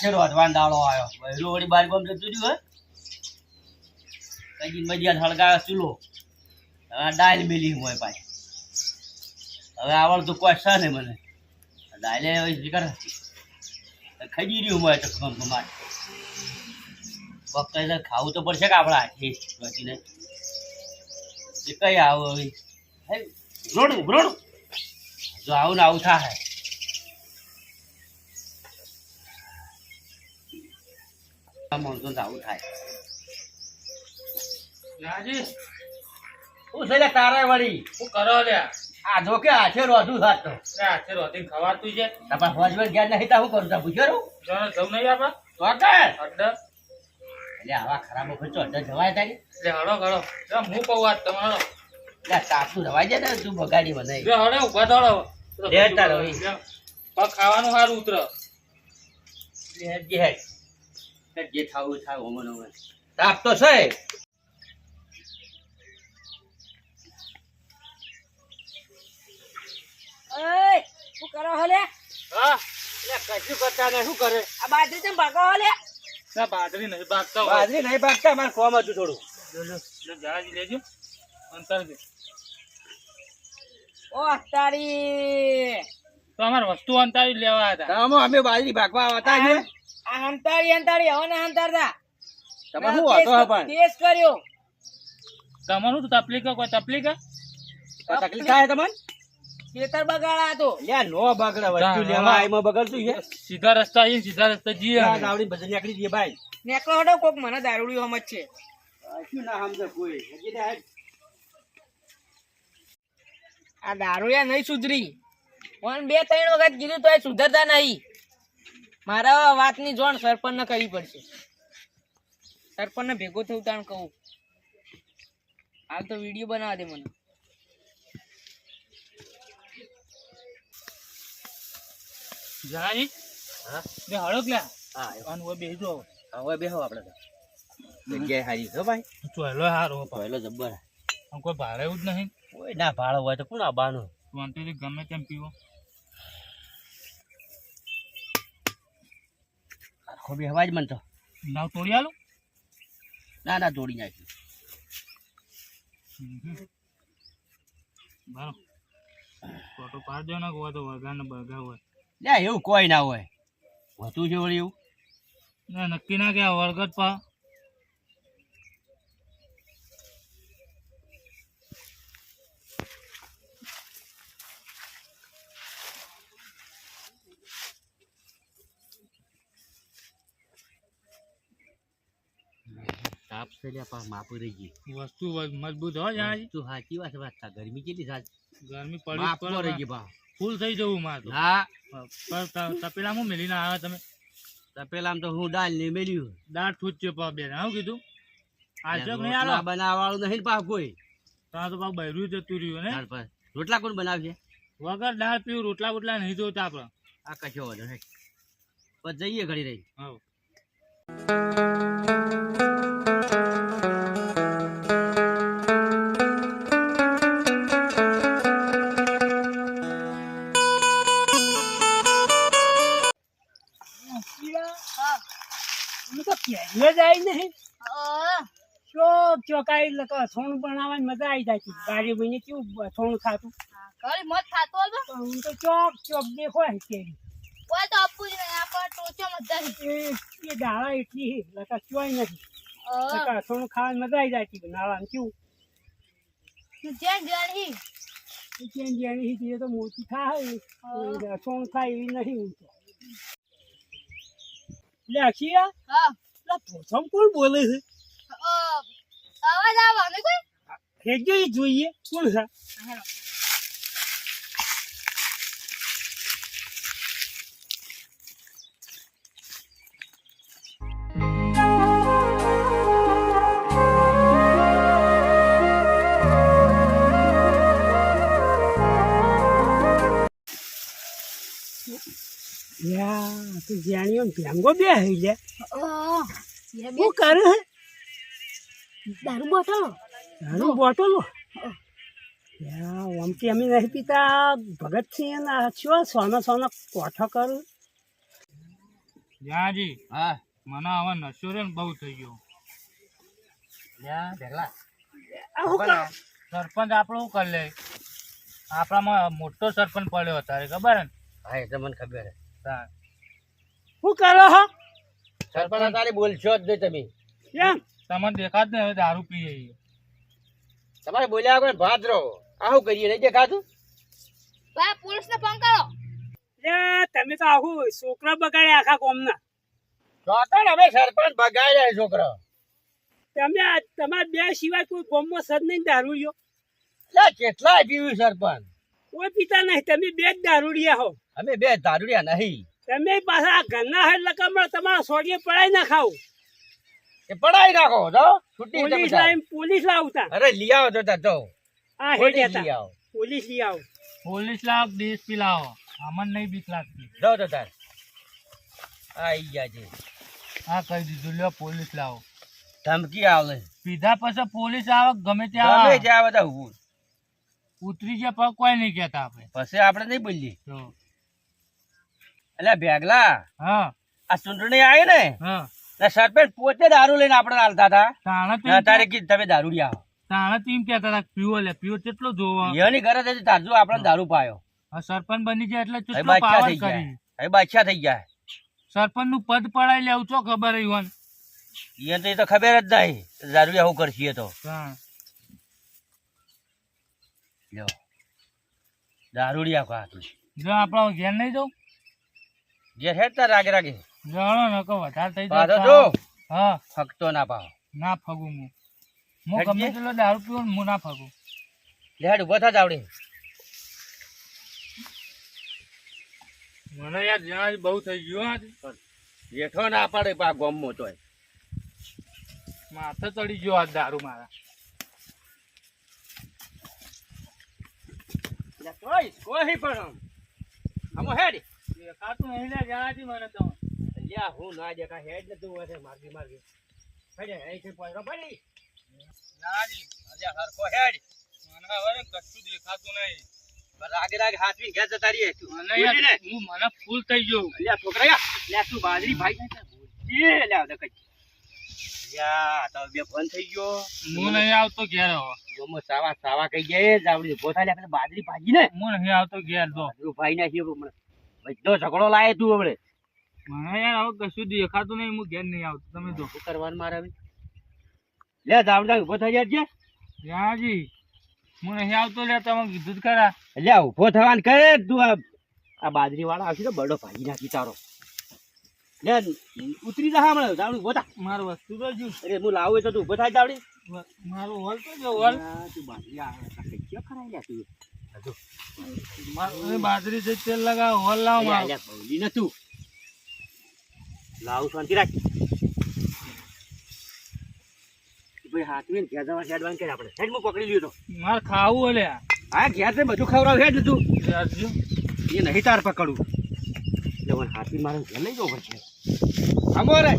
છે રોધવાન દાડો આવ્યો વહેલો વળી બાર ગામ જતું રહ્યું, હે? કઈ મજીયા હળગાવે ચૂલો. હવે ડાયલ મેલી હોય પાછી. હવે આવડતું કોઈ છે નહીં મને. ડાયલે શીખર ખજી રહ્યું હોય તો ગમ ગમાટ વખતે ખાવું તો પડશે કે આપણા હાથે બચીને એ કઈ આવો હવે જો આવું ને આવું થાય. માણસો આવું થાય રાજી શું છે લે વળી? શું કરો લ્યા આ જો કે હાથે રોધું થાત તો. લે ખવાતું છે. તમારે હોજવેલ ગયા નહીં તા શું કરું? તા પૂછ્યો રહું જવું નહીં આપા તો અડ્ડા એટલે આવા ખરાબ વખત તો અડધા જવાય તારી. લે હળો હળો. હું કહું વાત તમારો લે તાપતું રવાય જાય ને તું બગાડી મને હળો ઊભા થળો પગ ખાવાનું સારું ઉતરો. જે થાવું થાય ઓમન ઓમન. તાપ તો છે. શું કરો હો હા કશું કરતા નહીં શું કરે? આ બાજરી ચમ ભાગો હો ના બાજરી નહીં બાગતા બાજરી નહીં ભાગતા મારે કોમ હતું થોડું. લે, લે, લે, જાજી લેજો. અંતર દે. ઓ તારી તો અમારે વસ્તુ અંતારી લેવા હતા. અમે બાજરી ભાગવા આવતા છે આ હંતાડી હંતાડી હવે ના હંતારતા. તમે શું હતો પણ કેસ કર્યો. તમારું તો તકલીફ કોઈ તકલીફ તકલીફ થાય તમને? ખેતર બગાડા હતો. લ્યા નો બગડે વસ્તુ લેવા ના. એમાં છે સીધા રસ્તા સીધા રસ્તા અમે. નીકળી જઈએ ભાઈ. નેકળો હટો કોક મને દારૂડી સમજ છે. શું ના સમજે કોઈ? હજી આ દારૂયા નહીં સુધરી. પણ બે ત્રણ વખત કીધું તો સુધરતા નહીં. મારા વાતની જોણ સરપંચને કરવી પડશે. સરપંચને ભેગો થયું તાણ કહું. હાલ તો વીડિયો બનાવવા દે મને. જરાજી? હા? બે હળો કે લ્યા. હા અને હવે બેસજો હવે બેહો આપણે તો. જગ્યાએ હારી છો ભાઈ. હેલો હારો પહેલો જબ્બર. કોઈ ભાડે એવું જ નહીં? કોઈ ના ભાડો હોય તો કોણ આવવાનું વાંટી ગમે તેમ પીવો. આખો બી હવાજ મન તો. નાવ તોડી આલો? ના ના તોડી નાખી. બરો ફોટો પાડજો ને હોય તો વગા ને બગા હોય. લે એવું કોઈ ના હોય. હોતું છે વળી એવું. ના નક્કી ના કે વળગત પા તાપ છે લે રહી ગઈ વસ્તુ મજબૂત હોય જાણાજી તું સાચી વાત વાત તાર ગરમી કેટલી સાચ ગરમી પડી માપ પડે રહી ગઈ પા ફૂલ થઈ જવું માર હા. પણ ત- મેલીને આવ્યા તમે? તપેલા તો હું દાળ ને મેલ્યું. દાળ ઠૂચ છે પા બેન. હું કીધું? આજો નહીં રોટલા આલો? બનાવવા વાળું નહીં પા કોઈ. ત્યાં તો પા બૈરું જતું રહ્યું ને. રોટલા કોણ બનાવશે? વગર દાળ પીવું રોટલા બોટલા નહીં જોતા આપણે. આ કશો વાંધો બસ જઈએ ઘડી રહી. હા ચોક ચોકાઈ અથોણું બનાવવાની મજા આવી જાય છે. ગાડી બની કેવું અથોણું ખાતું ઘરે મત પણ હું તો ચોક ચોક દેખો કોઈ તો આપવું જ નહીં આપણે ટોચો મત એ એ દાળા એટલી લકા ચોય નથી. લકા અથોણું ખાવાની મજા આવી જાય છે નાળામાં કેવું? જ્યાં ચેન જેણી. છે એ તો મોટી થાય. અથોણું થાય એવી નથી હું. તો પ્રથમ કોણ બોલે છે? અવાજ આવવાનો કોઈ હેજો એ જોઈએ કોણ છે યા તું જાણીઓ ભેંગો બે હઈ લે. શું કરે? છે દારૂ બોટલો? દારૂ બોટલો? યા આમ કે અમે નહીં પીતા. ભગતસિંહ ના છો સોનો સોનો કોઠો કરું. જ્યાંજી હા. મને હવે નશો રે ને બહુ થઈ ગયો. હું સરપંચ આપણો શું કરી લે? આપણામાં મોટો સરપંચ પડ્યો તારે ખબર હે ને? હા એ તો મને ખબર હે શું કરો હો? સરપંચ તારી બોલશો જ નહીં તમે. કેમ? તમને દેખાત ને હવે દારૂ પીએ તમારે બોલ્યા કોઈ ભાત રહો. આવું કરીએ? નહીં દેખાતું? બા પોલીસ ને ફોન કરો તમે તો આખું છોકરા બગાડ્યા આખા કોમના ચોથા અમે સરપંચ ભગાડ્યા છોકરા? તમે આ- તમારા બે સિવાય કોઈ કોમમાં સદ નહીં દારૂડિયો લે કેટલા પીવું સરપંચ? કોઈ પીતા નહીં તમે બે જ દારૂડિયા હો. અમે બે દારૂડિયા નહીં. તમે પાછા આ ઘરના હેડ લકમમાં તમારા સોડીએ પડાઈ ના ખાવ એ પડાઈ નાખો જો. છૂટી પોલીસ લાઈન પોલીસ લાવતા. અરે લઈ આવો તો તો આ હેડ લઈ આવો. પોલીસ લઈ આવો. પોલીસ લાવ દેશ પી લાવો. અમને નહીં બીક લાગતી. જો તો તાર આઈ ગયા છે. આ કહી દીધું લ્યો પોલીસ લાવો. ધમકી આવે. પીધા પછી પોલીસ આવે ગમે ગમે ત્યાં આવે બધા ઉતરી ગયા પગ કોઈ નહીં કહેતા આપણે. પછી આપણે નહીં બોલીએ. તો એટલે ભેગલા હા. આ ચૂંટણી આવી ને હા. સરપંચ પોતે દારૂ લઈને આપણે હાલતા હતા તાણે તો ને અત્યારે કીધું તમે દારૂડિયા આવો તાણા તો એમ કહેતા હતા પીવો લે પીવો. કેટલો જોવા. એની ઘરે હતી તારજો આપણે દારૂ પાયો. સરપંચ બની જાય એટલે કેટલો પાવર કરી. હવે બાદશાહ થઈ ગયા. સરપંચનું પદ પડાઈ લેવું છો ખબર ઈવન? એ તો એ તો ખબર જ નહીં. દારૂ આવું કરશે તો. લ્યો. દારૂડિયા કા તું. જો આપણો ઘેર નહીં જવું જે હેડતા રાગે રાગે. જાણો નકો વધારે થઈ જાય જો હા. ફકતો ના પાવ ના ફગું હું. હું ગમે તેટલો દારૂ પીવું હું ના ફગું. લેડ ઊભો થા જાવડે મને યાર જ્યાં બહુ થઈ ગયું આજ. જેઠો ના પાડે પા ગોમો તોય. માથે ચડી ગયો આ દારૂ મારા. કોઈ કોઈ પણ આમો હેડ. દેખાતું નહીં લે જ્યાંથી મને તો. લ્યા હું ના દેખા હેડ ને તું હશે મારગી મારગી હેડે હે થી પોયરો પડી. નાજી અલ્યા હરખો હેડ. મને હવે કશું દેખાતું નહીં. રાગે રાગે હાથવી ઘેર જતા રહીએ. મને હું મને ફૂલ થઈ ગયો. અલ્યા છોકરા લ્યા. તું બાજરી ભાઈ. એ લ્યા દે કઈ યા તો બે ફોન થઈ ગયો. હું નહીં આવતો ઘેર હવે. ગોમો સાવા સાવા કઈ ગયા જાવડી થાય લ્યા બાજરી ભાજી ને. હું નહીં આવતો ઘેર તો ભાઈ ના છે હમણાં. બધો ઝઘડો લાય તું હમણે. મને યાર હવે કશું દેખાતું નહીં હું ઘેર નહીં આવતો. તમે જો. શું કરવાનું મારે હવે? લે જાવડા ઊભો થઈ જાય જ્યાંજી હું નહીં આવતો લે તમે કીધું જ ખરા. અલ્યા ઊભો થવાનું કરે તું આ બાજરી વાળા આવશે તો બડો ભાગી નાખી તારો. લે ઉતરી જા હમણાં. ઊભો થા. મારું વસ્તુ તો જ્યું. અરે હું લાવું તો તું ઊભો થાય જાવડી વ- મારું હોલ તો જો હોલ તું બાજરી આ કઈ કરાય તું. બાજરી છે તેલ લગાવ હોલ લાવ મારું. અલ્યા, ભૂલી ન તું લાવું શાંતિ રાખ. ભાઈ હાથવીને ઘેર જવા હેડ બંધ કરે આપણે. હેડ હું પકડી લ્યો તો. મારે ખાવું હલે હા ઘેર તે બધું ખવડાવ હેડ તું. એ નહીં તાર પકડું. મને હાથી મારે ઘેર લઈ જવું પડશે અમો રે.